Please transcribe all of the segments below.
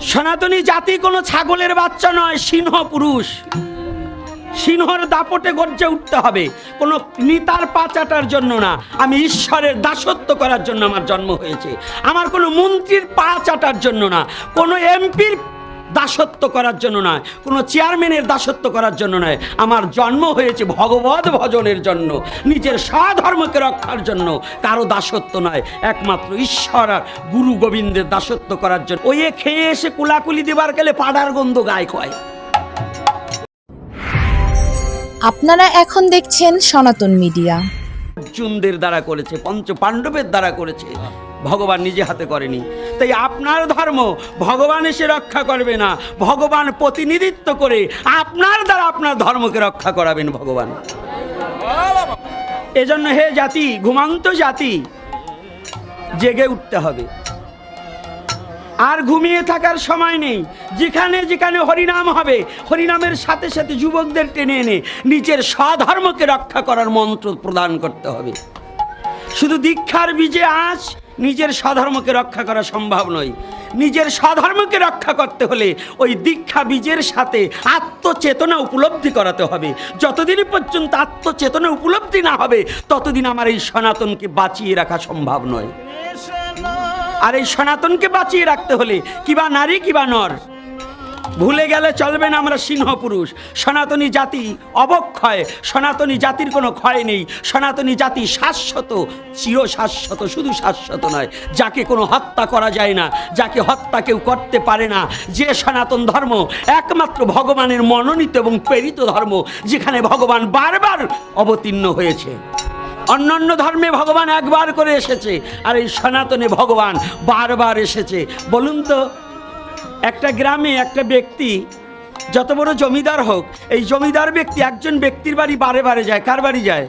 সনাতনী জাতি কোনো ছাগলের বাচ্চা নয়, সিংহ পুরুষ। সিংহর দাপটে গর্জে উঠতে হবে। কোনো নিতার পাচাটার জন্য না। আমি ঈশ্বরের দাসত্ব করার জন্য আমার জন্ম হয়েছে। আমার কোনো মন্ত্রীর পা চাটার জন্য না। কোনো এমপির দাসত্ব করার জন্য নয় কোনো চেয়ারম্যানের দাসত্ব করার জন্য নয়। আমার জন্ম হয়েছে ভগবত ভজনের জন্য নিজের স্বধর্মকে রক্ষার জন্য। কারও দাসত্ব নয় একমাত্র ঈশ্বর আর গুরু গোবিন্দের দাসত্ব করার জন্য। ওই খেয়ে এসে কুলাকুলি দেবার গেলে পাড়ার গন্ধ গায়ে কয় আপনারা এখন দেখছেন সনাতন মিডিয়া। অর্জুনদের দ্বারা করেছে পঞ্চ পাণ্ডবের দ্বারা করেছে। ভগবান নিজে হাতে করেনি। তাই আপনার ধর্ম ভগবান এসে রক্ষা করবে না। ভগবান প্রতিনিধিত্ব করে আপনার দ্বারা আপনার ধর্মকে রক্ষা করাবেন ভগবান। এজন্য হে জাতি, ঘুমান্ত জাতি, জেগে উঠতে হবে। আর ঘুমিয়ে থাকার সময় নেই। যেখানে যেখানে হরিনাম হবে, হরিনামের সাথে সাথে যুবকদের টেনে এনে নিজের স্বধর্মকে রক্ষা করার মন্ত্র প্রদান করতে হবে। শুধু দীক্ষার বীজে আজ নিজের স্বধর্মকে রক্ষা করা সম্ভব নয়। নিজের স্বধর্মকে রক্ষা করতে হলে ওই দীক্ষা বীজের সাথে আত্মচেতনা উপলব্ধি করাতে হবে। যতদিন পর্যন্ত আত্মচেতনা উপলব্ধি না হবে, ততদিন আমার এই সনাতনকে বাঁচিয়ে রাখা সম্ভব নয়। আর এই সনাতনকে বাঁচিয়ে রাখতে হলে কিবা নারী কিবা নর? ভুলে গেলে চলবে না আমরা সিংহ পুরুষ সনাতনী জাতি অবক্ষয়, সনাতনী জাতির কোনো ক্ষয় নেই। সনাতনী জাতি শাশ্বত চির শাশ্বত শুধু শাশ্বত নয়, যাকে কোনো হত্যা করা যায় না, যাকে হত্যা কেউ করতে পারে না। যে সনাতন ধর্ম একমাত্র ভগবানের মনোনীত এবং প্রেরিত ধর্ম, যেখানে ভগবান বারবার অবতীর্ণ হয়েছে। অন্যান্য ধর্মে ভগবান একবার করে এসেছে, আর এই সনাতনে ভগবান বারবার এসেছে। বলুন তো একটা গ্রামে একটা ব্যক্তি, যত বড় জমিদার হোক, এই জমিদার ব্যক্তি একজন ব্যক্তির বাড়ি বারে বারে যায়, কার বাড়ি যায়?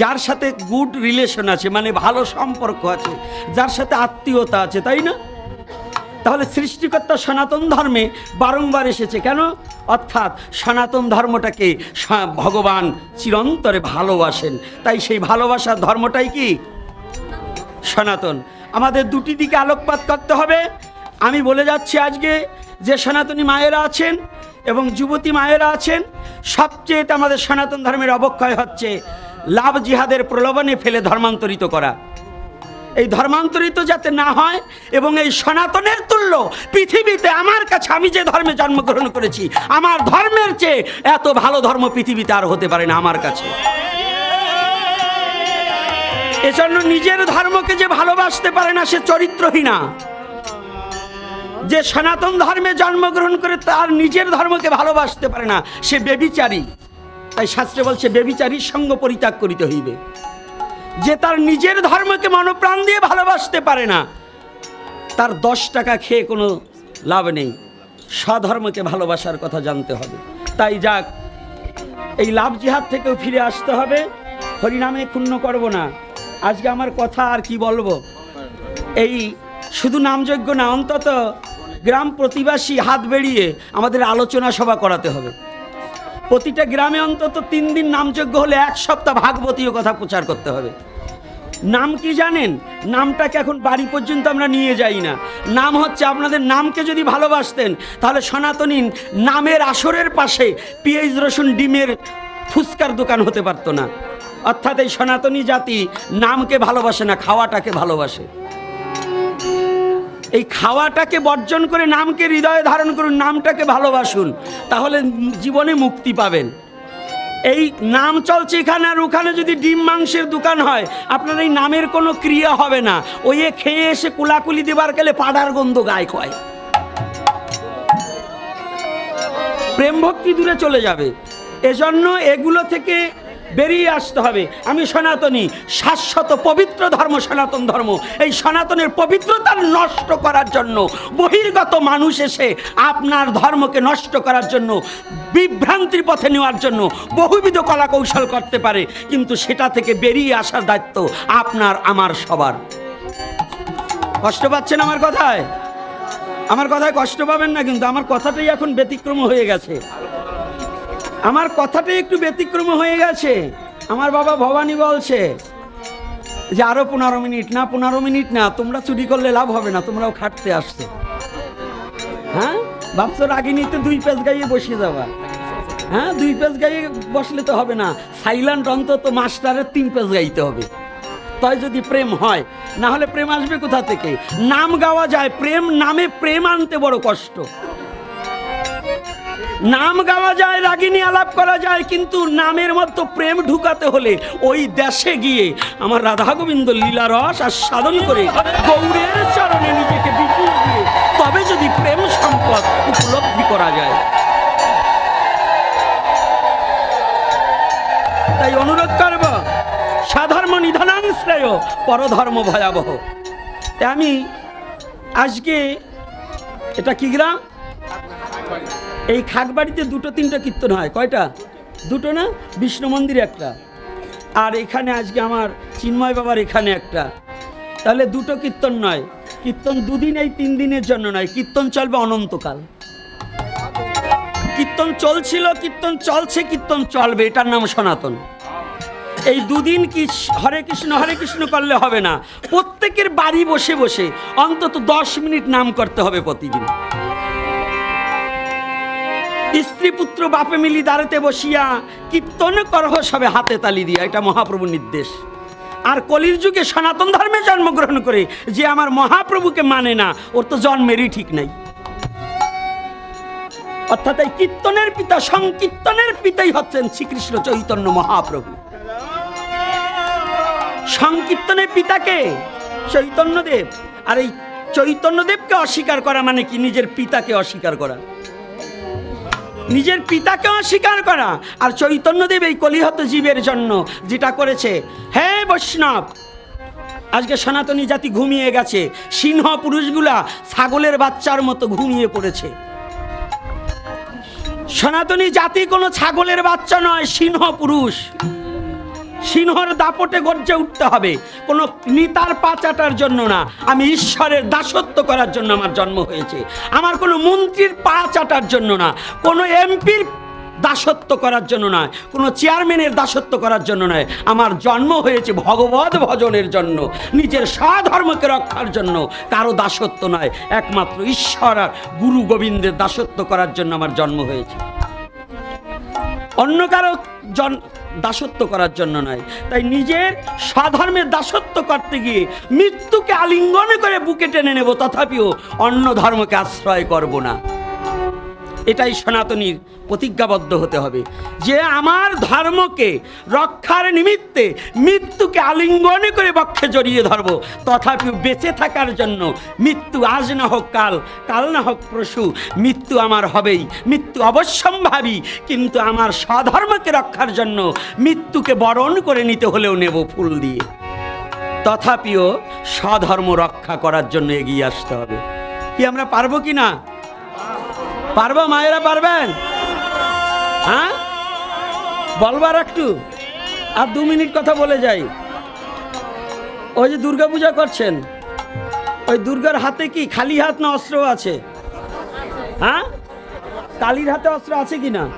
যার সাথে গুড রিলেশন আছে মানে ভালো সম্পর্ক আছে, যার সাথে আত্মীয়তা আছে, তাই না? তাহলে সৃষ্টিকর্তা সনাতন ধর্মে বারংবার এসেছে কেন? অর্থাৎ সনাতন ধর্মটাকে ভগবান চিরন্তরে ভালোবাসেন। তাই সেই ভালোবাসার ধর্মটাই কি? সনাতন। আমাদের দুটি দিকে আলোকপাত করতে হবে। আমি বলে যাচ্ছি আজকে যে সনাতনী মায়েরা আছেন এবং যুবতী মায়েরা আছেন, সবচেয়ে আমাদের সনাতন ধর্মের অবক্ষয় হচ্ছে লাভ জিহাদের প্রলোভনে ফেলে ধর্মান্তরিত করা। এই ধর্মান্তরিত যাতে না হয় এবং এই সনাতনের তুল্য পৃথিবীতে আমার কাছে আমি যে ধর্মে জন্মগ্রহণ করেছি, আমার ধর্মের চেয়ে এত ভালো ধর্ম পৃথিবীতে আর হতে পারে না আমার কাছে। এজন্য নিজের ধর্মকে যে ভালোবাসতে পারে না, সে চরিত্রহীনা। যে সনাতন ধর্মে জন্মগ্রহণ করে তার নিজের ধর্মকে ভালোবাসতে পারে না, সে বেবিচারী। তাই শাস্ত্রে বলছে, বেবিচারীর সঙ্গ পরিত্যাগ করিতে হইবে। যে তার নিজের ধর্মকে মনপ্রাণ দিয়ে ভালোবাসতে পারে না, তার দশ টাকা খেয়ে কোনো লাভ নেই। স্বধর্মকে ভালোবাসার কথা জানতে হবে। তাই যাক, এই লাভ জিহাদ থেকেও ফিরে আসতে হবে। হরিনামে ক্ষুণ্ণ করব না। আজকে আমার কথা আর কি বলব? এই শুধু নামযজ্ঞ না, অন্তত গ্রাম প্রতিবাসী হাত বেরিয়ে আমাদের আলোচনা সভা করাতে হবে। প্রতিটা গ্রামে অন্তত তিন দিন নামযজ্ঞ হলে এক সপ্তাহ ভাগবতীয় কথা প্রচার করতে হবে। নাম কি জানেন? নামটাকে এখন বাড়ি পর্যন্ত আমরা নিয়ে যাই না। নাম হচ্ছে আপনাদের নামকে যদি ভালোবাসতেন, তাহলে সনাতনী নামের আসরের পাশে পিএইচ রসুন ডিমের ফুচকার দোকান হতে পারতো না। অর্থাৎ এই সনাতনী জাতি নামকে ভালোবাসে না, খাওয়াটাকে ভালোবাসে। এই খাওয়াটাকে বর্জন করে নামকে হৃদয়ে ধারণ করুন, নামটাকে ভালোবাসুন, তাহলে জীবনে মুক্তি পাবেন। এই নাম চলছে এখানে, আর ওখানে যদি ডিম মাংসের দোকান হয়, আপনার এই নামের কোনো ক্রিয়া হবে না। ওই খেয়ে এসে কুলাকুলি দেবার গেলে পাড়ার গন্ধ গায়ে কয় প্রেম ভক্তি দূরে চলে যাবে। এজন্য এগুলো থেকে বেরিয়ে আসতে হবে। আমি সনাতনী, শাশ্বত পবিত্র ধর্ম, সনাতন ধর্ম। এই সনাতনের পবিত্রতা নষ্ট করার জন্য, বহির্গত মানুষ এসে আপনার ধর্মকে নষ্ট করার জন্য, বিভ্রান্তির পথে নেওয়ার জন্য বহুবিধ কলা কৌশল করতে পারে। কিন্তু সেটা থেকে বেরিয়ে আসার দায়িত্ব আপনার, আমার সবার। কষ্ট পাচ্ছেন আমার কথায়? আমার কথায় কষ্ট পাবেন না, কিন্তু আমার কথাটাই এখন ব্যতিক্রম হয়ে গেছে। আমার কথাটাই একটু ব্যতিক্রম হয়ে গেছে। আমার বাবা ভবানী বলছে যে, আরও পনেরো মিনিট। না, পনেরো মিনিট না, তোমরা চুরি করলে লাভ হবে না, তোমরাও খাটতে আসছো হ্যাঁ? ভাবছ রাগিনীতে দুই পেজ গাইয়ে বসিয়ে যাবা হ্যাঁ দুই পেজ গাইয়ে বসলে তো হবে না। সাইলেন্ট অন্তত মাস্টারের তিন পেজ গাইতে হবে। তাই যদি প্রেম হয়, না হলে প্রেম আসবে কোথা থেকে? নাম গাওয়া যায়, প্রেম নামে প্রেম আনতে বড় কষ্ট। নাম গাওয়া যায়, রাগিনী আলাপ করা যায়, কিন্তু নামের মতো প্রেম ঢুকাতে হলে ওই দেশে গিয়ে আমার রাধা গোবিন্দ লীলা রস আর সাধন করে গৌরের চরণে নিজেকে দিয়ে তবে যদি প্রেম সম্পদ উপলব্ধি করা যায়। তাই অনুরোধ করব, সাধর্ম নিধনাং শ্রেয়, পরধর্ম ভয়াবহ। তাই আমি আজকে, এটা কি গ্রাম? এই খাকবাড়িতে দুটো, তিনটা কীর্তন হয়। কয়টা? দুটো না? বিষ্ণু মন্দির একটা। আর এখানে আজকে আমার চিন্ময় বাবার এখানে একটা। তাহলে দুটো কীর্তন নয়। কীর্তন দুদিন এই তিন দিনের জন্য নয়। কীর্তন চলবে অনন্তকাল। কীর্তন চলছিল, কীর্তন চলছে, কীর্তন চলবে, এটার নাম সনাতন। এই দুদিন কি হরে কৃষ্ণ হরে কৃষ্ণ করলে হবে না। প্রত্যেকের বাড়ি বসে বসে অন্তত দশ মিনিট নাম করতে হবে প্রতিদিন। স্ত্রী পুত্র বাপে মিলি দাঁড়াতে বসিয়া কীর্তন করহ সবে হাতে তালি দিয়া। এটা মহাপ্রভুর নির্দেশ। আর কলির যুগে সনাতন ধর্মে জন্মগ্রহণ করে যে আমার মহাপ্রভুকে মানে না, ওর তো জন্মেরই ঠিক নাই। অর্থাৎ এই কীর্তনের পিতা, সংকীর্তনের পিতাই হচ্ছেন শ্রীকৃষ্ণ চৈতন্য মহাপ্রভু। সংকীর্তনের পিতাকে চৈতন্যদেব। আর এই চৈতন্যদেবকে অস্বীকার করা মানে কি? নিজের পিতাকে অস্বীকার করা। নিজের পিতাকে অস্বীকার করা আর চৈতন্যদেব এই কলিহত জীবের জন্য যেটা করেছে। হে বৈষ্ণব, আজকে সনাতনী জাতি ঘুমিয়ে গেছে, সিংহ পুরুষগুলা ছাগলের বাচ্চার মতো ঘুমিয়ে পড়েছে। সনাতনী জাতি কোনো ছাগলের বাচ্চা নয়, সিংহ পুরুষ। সিংহর দাপটে গর্জে উঠতে হবে। কোনো নিতার পা চাটার জন্য না। আমি ঈশ্বরের দাসত্ব করার জন্য আমার জন্ম হয়েছে। আমার কোনো মন্ত্রীর পা চাটার জন্য না। কোনো এমপির দাসত্ব করার জন্য নয়। কোনো চেয়ারম্যানের দাসত্ব করার জন্য নয়। আমার জন্ম হয়েছে ভগবত ভজনের জন্য। নিজের স্বধর্মকে রক্ষার জন্য। কারও দাসত্ব নয়। একমাত্র ঈশ্বর আর গুরু গোবিন্দের দাসত্ব করার জন্য আমার জন্ম হয়েছে। অন্য কারও জন দাসত্ব করার জন্য নয়। তাই নিজের স্বধর্মের দাসত্ব করতে গিয়ে মৃত্যুকে আলিঙ্গন করে বুকে টেনে নেব, তথাপিও অন্য ধর্মকে আশ্রয় করব না। এটাই সনাতনীর প্রতিজ্ঞাবদ্ধ হতে হবে। যে আমার ধর্মকে রক্ষার নিমিত্তে মৃত্যুকে আলিঙ্গনে করে বক্ষে জড়িয়ে ধরব, তথাপি বেঁচে থাকার জন্য মৃত্যু আজ না হোক কাল কাল না হোক পরশু, মৃত্যু আমার হবেই, মৃত্যু অবশ্যম্ভাবী, কিন্তু আমার স্বধর্মকে রক্ষার জন্য মৃত্যুকে বরণ করে নিতে হলেও নেব ফুল দিয়ে। তথাপিও স্বধর্ম রক্ষা করার জন্য এগিয়ে আসতে হবে। কি আমরা পারব কি না? পারব, মায়েরা পারবেন? হ্যাঁ? বলবার একটু। আর দু মিনিট কথা বলে যাই। ওই যে দুর্গা পূজা করছেন, ওই দুর্গার হাতে কি, খালি হাত না অস্ত্র আছে? হ্যাঁ? কালীর হাতে অস্ত্র আছে কি না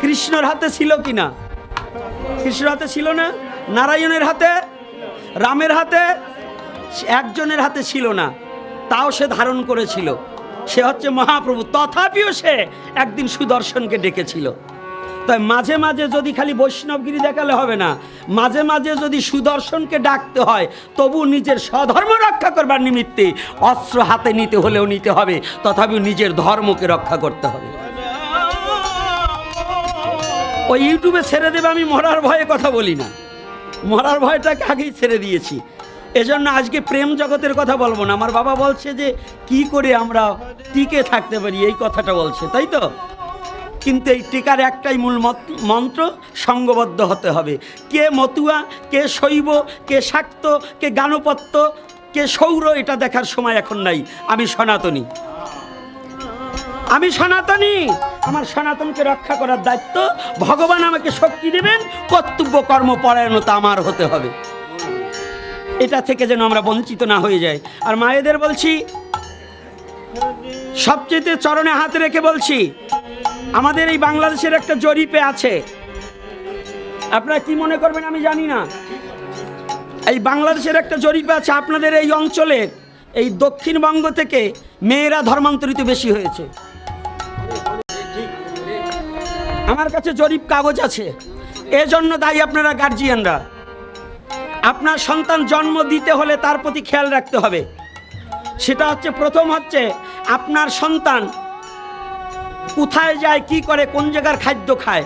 কৃষ্ণর হাতে ছিল কি না কৃষ্ণর হাতে ছিল না? নারায়ণের হাতে? রামের হাতে? একজনের হাতে ছিল না। তাও সে ধারণ করেছিল। সে হচ্ছে মহাপ্রভু। তথাপিও সে একদিন সুদর্শনকে ডেকেছিল। তাই মাঝে মাঝে যদি খালি বৈষ্ণবগিরি দেখালে হবে না, মাঝে মাঝে যদি সুদর্শনকে ডাকতে হয়, তবু নিজের স্বধর্ম রক্ষা করবার নিমিত্তে অস্ত্র হাতে নিতে হলেও নিতে হবে, তথাপিও নিজের ধর্মকে রক্ষা করতে হবে। ওই ইউটিউবে ছেড়ে দেবে আমি মরার ভয়ে কথা বলি না। মরার ভয়টাকে আগেই ছেড়ে দিয়েছি। এজন্য আজকে প্রেম জগতের কথা বলব না। আমার বাবা বলছে যে, কি করে আমরা টিকে থাকতে পারি? এই কথাটা বলছে, তাই তো? কিন্তু এই টিকার একটাই মূল মন্ত্র, সঙ্গবদ্ধ হতে হবে। কে মতুয়া, কে শৈব, কে শাক্ত, কে গানপত্য কে সৌর, এটা দেখার সময় এখন নাই। আমি সনাতনী। আমি সনাতনী। আমার সনাতনকে রক্ষা করার দায়িত্ব। ভগবান আমাকে শক্তি দেবেন কর্তব্য কর্ম পরায়ণতা আমার হতে হবে। এটা থেকে যেন আমরা বঞ্চিত না হয়ে যাই। আর মায়েদের বলছি, সবচেয়ে চরণে হাত রেখে বলছি, আমাদের এই বাংলাদেশের একটা জরিপে আছে। আপনারা কি মনে করবেন আমি জানি না। এই বাংলাদেশের একটা জরিপে আছে, আপনাদের এই অঞ্চলের এই দক্ষিণবঙ্গ থেকে মেয়েরা ধর্মান্তরিত বেশি হয়েছে। আমার কাছে জরিপ কাগজ আছে। এজন্য দায়ী আপনারা গার্জিয়ানরা আপনার সন্তান জন্ম দিতে হলে তার প্রতি খেয়াল রাখতে হবে। সেটা হচ্ছে, প্রথম হচ্ছে, আপনার সন্তান কোথায় যায়, কি করে, কোন জায়গার খাদ্য খায়,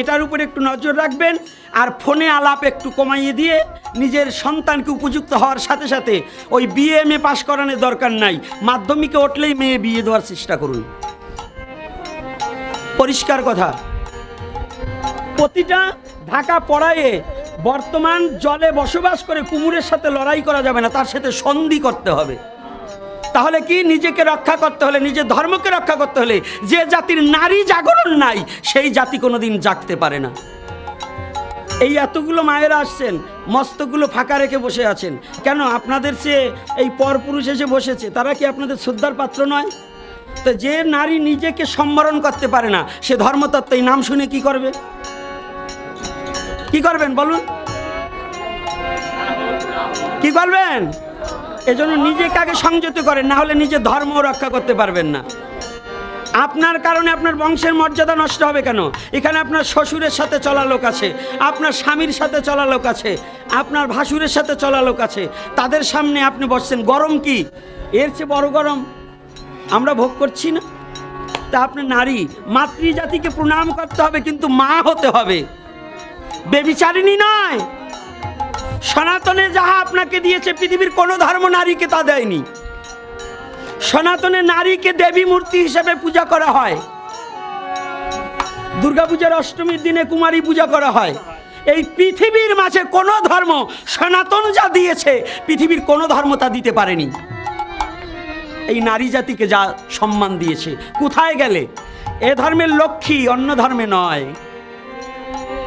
এটার উপর একটু নজর রাখবেন আর ফোনে আলাপ একটু কমাইয়ে দিয়ে নিজের সন্তানকে উপযুক্ত হওয়ার সাথে সাথে ওই বিএ এম এ পাশ করানোর দরকার নাই। মাধ্যমিকে উঠলেই মেয়ে বিয়ে দেওয়ার চেষ্টা করুন। পরিষ্কার কথা। প্রতিটা ঢাকা পড়ায়ে বর্তমান জলে বসবাস করে কুমুরের সাথে লড়াই করা যাবে না, তার সাথে সন্ধি করতে হবে। তাহলে কি নিজেকে রক্ষা করতে হলে, নিজের ধর্মকে রক্ষা করতে হলে যে জাতির নারী জাগরণ নাই, সেই জাতি কোনোদিন জাগতে পারে না। এই এতগুলো মায়েরা আসছেন, মস্তকগুলো ফাঁকা রেখে বসে আছেন। কেন আপনাদের সে এই পরপুরুষ এসে বসেছে, তারা কি আপনাদের শ্রদ্ধার পাত্র নয়? তো যে নারী নিজেকে সম্বরণ করতে পারে না, সে ধর্মতত্ত্ব এই নাম শুনে কি করবে? কি করবেন বলুন? কি করবেন? এজন্য নিজেকে আগে সংযত করেন, না হলে নিজের ধর্ম রক্ষা করতে পারবেন না। আপনার কারণে আপনার বংশের মর্যাদা নষ্ট হবে কেন? এখানে আপনার শ্বশুরের সাথে চলা লোক আছে, আপনার স্বামীর সাথে চলা লোক আছে, আপনার ভাসুরের সাথে চলা লোক আছে, তাদের সামনে আপনি বসছেন। গরম কি? এর চেয়ে বড় গরম আমরা ভোগ করছি না। তা আপনি নারী, মাতৃজাতিকে প্রণাম করতে হবে, কিন্তু মা হতে হবে। বেবিচারিণী নয়। সনাতনে যাহা আপনাকে দিয়েছে পৃথিবীর কোনো ধর্ম নারীকে তা দেয়নি। সনাতনে নারীকে দেবী মূর্তি হিসেবে পূজা করা হয়। দুর্গাপূজার অষ্টমীর দিনে কুমারী পূজা করা হয়। এই পৃথিবীর মাঝে কোনো ধর্ম সনাতন যা দিয়েছে, পৃথিবীর কোনো ধর্ম তা দিতে পারেনি। এই নারী জাতিকে যা সম্মান দিয়েছে, কোথায় গেলে? এ ধর্মের লক্ষ্মী অন্য ধর্মে নয়।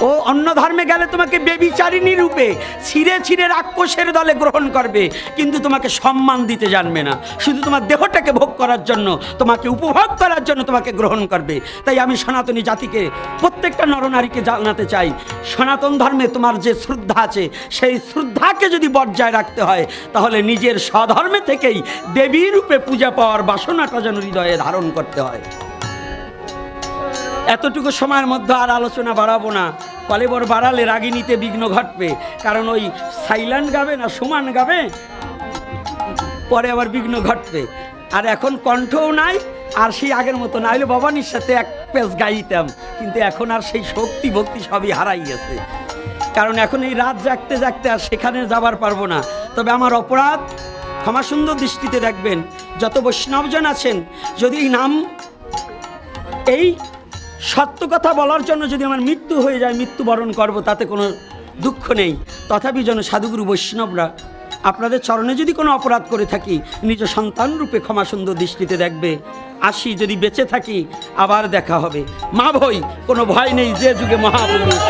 ও অন্য ধর্মে গেলে তোমাকে বেবিচারিণী রূপে ছিঁড়ে ছিঁড়ে রাক্ষসের দলে গ্রহণ করবে, কিন্তু তোমাকে সম্মান দিতে জানবে না। শুধু তোমার দেহটাকে ভোগ করার জন্য, তোমাকে উপভোগ করার জন্য তোমাকে গ্রহণ করবে। তাই আমি সনাতনী জাতিকে, প্রত্যেকটা নরনারীকে জানাতে চাই, সনাতন ধর্মে তোমার যে শ্রদ্ধা আছে, সেই শ্রদ্ধাকে যদি বজায় রাখতে হয়, তাহলে নিজের স্বধর্মে থেকেই দেবী রূপে পূজা পাওয়ার বাসনাটা যেন হৃদয়ে ধারণ করতে হয়। এতটুকু সময়ের মধ্যে আর আলোচনা বাড়াবো না। কলেবর বাড়ালে রাগিনীতে বিঘ্ন ঘটবে। কারণ ওই সাইলেন্ট গাবে না সমান গাবে? পরে আবার বিঘ্ন ঘটবে। আর এখন কণ্ঠও নাই, আর সেই আগের মতো না। হলে ভবানীর সাথে এক পেজ গাইতাম। কিন্তু এখন আর সেই শক্তি ভক্তি সবই হারাই গেছে। কারণ এখন এই রাত জাগতে জাগতে আর সেখানে যাবার পারব না। তবে আমার অপরাধ, ক্ষমা সুন্দর দৃষ্টিতে দেখবেন। যত বৈষ্ণবজন আছেন, যদি এই নাম, এই সত্য কথা বলার জন্য যদি আমার মৃত্যু হয়ে যায়, মৃত্যুবরণ করব, তাতে কোনো দুঃখ নেই। তথাপি যেন সাধুগুরু বৈষ্ণবরা আপনাদের চরণে যদি কোনো অপরাধ করে থাকি, নিজ সন্তান রূপে ক্ষমা সুন্দর দৃষ্টিতে দেখবে, আসি যদি বেঁচে থাকি, আবার দেখা হবে। মা ভই কোনো ভয় নেই যে যুগে মহাপুরুষ।